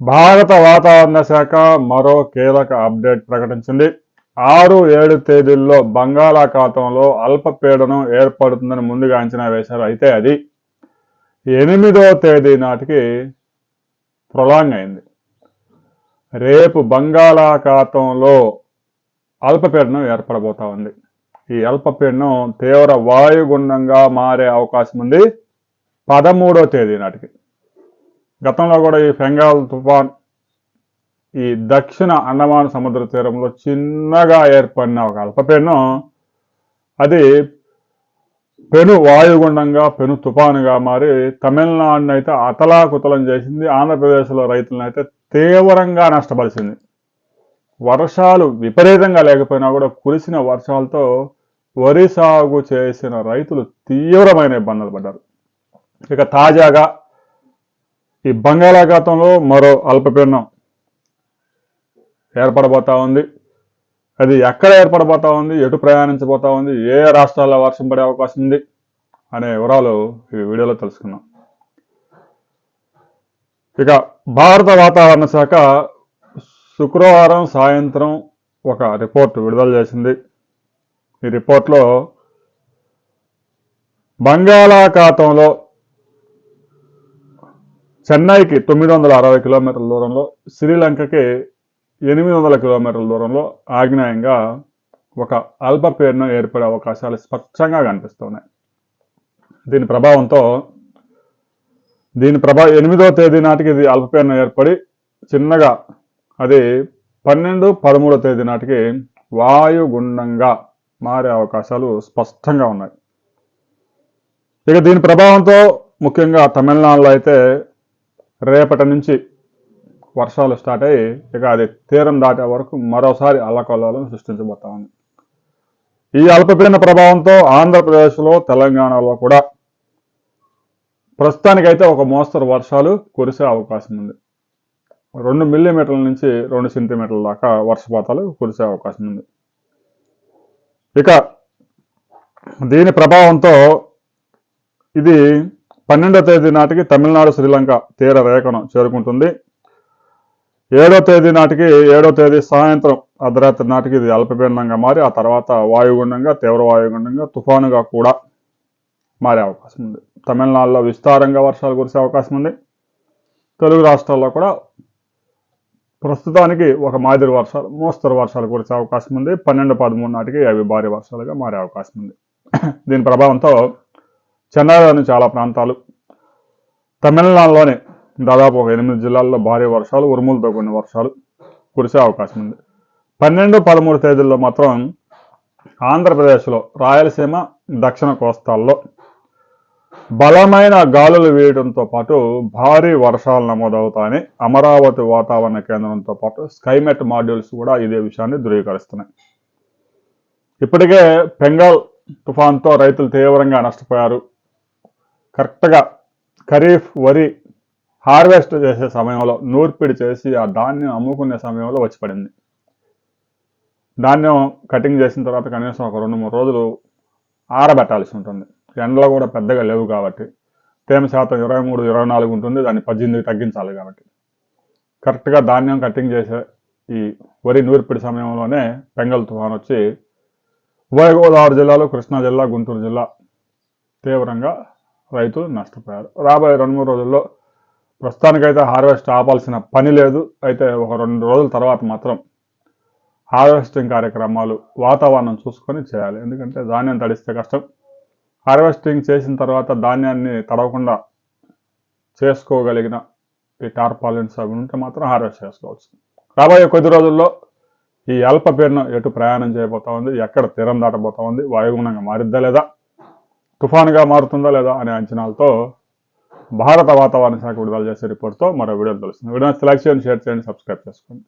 భారత వాతావరణ శాఖ మరో కీలక అప్డేట్ ప్రకటించింది. ఆరు ఏడు తేదీల్లో బంగాళాఖాతంలో అల్పపీడనం ఏర్పడుతుందని ముందుగా అంచనా వేశారు. అయితే అది ఎనిమిదో తేదీ నాటికి ప్రొలాంగ్ అయింది రేపు బంగాళాఖాతంలో అల్పపీడనం ఏర్పడబోతా ఉంది. ఈ అల్పపీడనం తీవ్ర వాయుగుండంగా మారే అవకాశం ఉంది పదమూడో తేదీ నాటికి. గతంలో కూడా ఈ బెంగాల్ తుఫాన్ ఈ దక్షిణ అండమాన్ సముద్ర తీరంలో చిన్నగా ఏర్పడిన ఒక అల్పపీడనం అది పెను వాయుగుండంగా పెను తుఫానుగా మారి తమిళనాడును అయితే అతలాకుతలం చేసింది. ఆంధ్రప్రదేశ్లో రైతులను అయితే తీవ్రంగా నష్టపరిచింది. వర్షాలు విపరీతంగా లేకపోయినా కూడా కురిసిన వర్షాలతో వరి సాగు చేసిన రైతులు తీవ్రమైన ఇబ్బందులు పడ్డారు. ఇక తాజాగా ఈ బంగాళాఖాతంలో మరో అల్పపీడనం ఏర్పడబోతా ఉంది. అది ఎక్కడ ఏర్పడబోతా ఉంది? ఎటు ప్రయాణించబోతా ఉంది? ఏ రాష్ట్రాల్లో వర్షం పడే అవకాశం ఉంది? అనే వివరాలు ఈ వీడియోలో తెలుసుకున్నాం ఇక భారత వాతావరణ శాఖ శుక్రవారం సాయంత్రం ఒక రిపోర్ట్ విడుదల చేసింది. ఈ రిపోర్ట్లో బంగాళాఖాతంలో చెన్నైకి తొమ్మిది వందల అరవై కిలోమీటర్ల దూరంలో శ్రీలంకకి ఎనిమిది వందల కిలోమీటర్ల దూరంలో ఆగ్నేయంగా ఒక అల్పపీడనం ఏర్పడే అవకాశాలు స్పష్టంగా కనిపిస్తున్నాయి. దీని ప్రభావంతో దీని ప్రభా ఎనిమిదో తేదీ నాటికి ఇది అల్పపీడనం ఏర్పడి చిన్నగా అది పన్నెండు పదమూడో తేదీ నాటికి వాయుగుండంగా మారే అవకాశాలు స్పష్టంగా ఉన్నాయి. ఇక దీని ప్రభావంతో ముఖ్యంగా తమిళనాడులో అయితే రేపటి నుంచి వర్షాలు స్టార్ట్ అయ్యి ఇక అది తీరం దాటే వరకు మరోసారి అల్లకల్లోలను సృష్టించబోతా ఉంది. ఈ అల్పపీడన ప్రభావంతో ఆంధ్రప్రదేశ్లో తెలంగాణలో కూడా ప్రస్తుతానికైతే ఒక మోస్తరు వర్షాలు కురిసే అవకాశం ఉంది. రెండు మిల్లీమీటర్ల నుంచి రెండు సెంటీమీటర్ల దాకా వర్షపాతాలు కురిసే అవకాశం ఉంది. ఇక దీని ప్రభావంతో ఇది పన్నెండో తేదీ నాటికి తమిళనాడు శ్రీలంక తీర రేఖను చేరుకుంటుంది. ఏడో తేదీ నాటికి ఏడో తేదీ సాయంత్రం అర్ధరాత్రి నాటికి ఇది అల్పపీడనంగా మారి ఆ తర్వాత వాయుగుండంగా తీవ్ర వాయుగుండంగా తుఫానుగా కూడా మారే అవకాశం ఉంది. తమిళనాడులో విస్తారంగా వర్షాలు కురిసే అవకాశం ఉంది. తెలుగు రాష్ట్రాల్లో కూడా ప్రస్తుతానికి ఒక మాదిరి వర్షాలు మోస్తరు వర్షాలు కురిసే అవకాశం ఉంది. పన్నెండు పదమూడు నాటికి అవి భారీ వర్షాలుగా మారే అవకాశం ఉంది. దీని ప్రభావంతో చెన్నైలోని చాలా ప్రాంతాలు. తమిళనాడులోని దాదాపు ఒక ఎనిమిది జిల్లాల్లో భారీ వర్షాలు ఉరుములతో కొన్ని వర్షాలు కురిసే అవకాశం ఉంది. పన్నెండు పదమూడు తేదీల్లో మాత్రం ఆంధ్రప్రదేశ్లో రాయలసీమ దక్షిణ కోస్తాల్లో బలమైన గాలులు వేయడంతో పాటు భారీ వర్షాలు నమోదవుతాయని అమరావతి వాతావరణ కేంద్రంతో పాటు స్కైమెట్ మాడ్యూల్స్ కూడా ఇదే విషయాన్ని ధృవీకరిస్తున్నాయి. ఇప్పటికే బెంగాల్ తుఫాన్తో రైతులు తీవ్రంగా నష్టపోయారు. కరెక్ట్గా ఖరీఫ్ వరి హార్వెస్ట్ చేసే సమయంలో నూర్పిడి చేసి ఆ ధాన్యం అమ్ముకునే సమయంలో వచ్చి పడింది. ధాన్యం కటింగ్ చేసిన తర్వాత కనీసం ఒక రెండు మూడు రోజులు ఆరబెట్టాల్సి ఉంటుంది. ఎండలు కూడా పెద్దగా లేవు కాబట్టి తేమ శాతం ఇరవై మూడు ఇరవై నాలుగు ఉంటుంది. దాన్ని పద్దెనిమిది తగ్గించాలి కాబట్టి. కరెక్ట్గా ధాన్యం కటింగ్ చేసే ఈ వరి నూర్పిడి సమయంలోనే పెంగల్ తుఫాన్ వచ్చి ఉభయ గోదావరి జిల్లాలో కృష్ణా జిల్లా గుంటూరు జిల్లా తీవ్రంగా రైతులు నష్టపోయారు. రాబోయే రెండు మూడు రోజుల్లో ప్రస్తుతానికైతే హార్వెస్ట్ ఆపాల్సిన పని లేదు. అయితే ఒక రెండు రోజుల తర్వాత మాత్రం హార్వెస్టింగ్ కార్యక్రమాలు వాతావరణం చూసుకొని చేయాలి. ఎందుకంటే ధాన్యం తడిస్తే కష్టం. హార్వెస్టింగ్ చేసిన తర్వాత ధాన్యాన్ని తడవకుండా చేసుకోగలిగిన ఈ టార్పాలిన్స్ అవి ఉంటే మాత్రం హార్వెస్ట్ చేసుకోవచ్చు. రాబోయే కొద్ది రోజుల్లో ఈ అల్పపీడనం ఎటు ప్రయాణం చేయబోతా ఉంది? ఎక్కడ తీరం దాటబోతా ఉంది? వాయుగుణంగా మారిద్దా లేదా? తుఫానుగా మారుతుందా లేదా అనే అంచనాలతో భారత వాతావరణ శాఖ విడుదల చేసే రిపోర్ట్తో మరో వీడియోలు తెలుస్తుంది. వీడియో లైక్ చేయండి షేర్ చేయండి సబ్స్క్రైబ్ చేసుకోండి.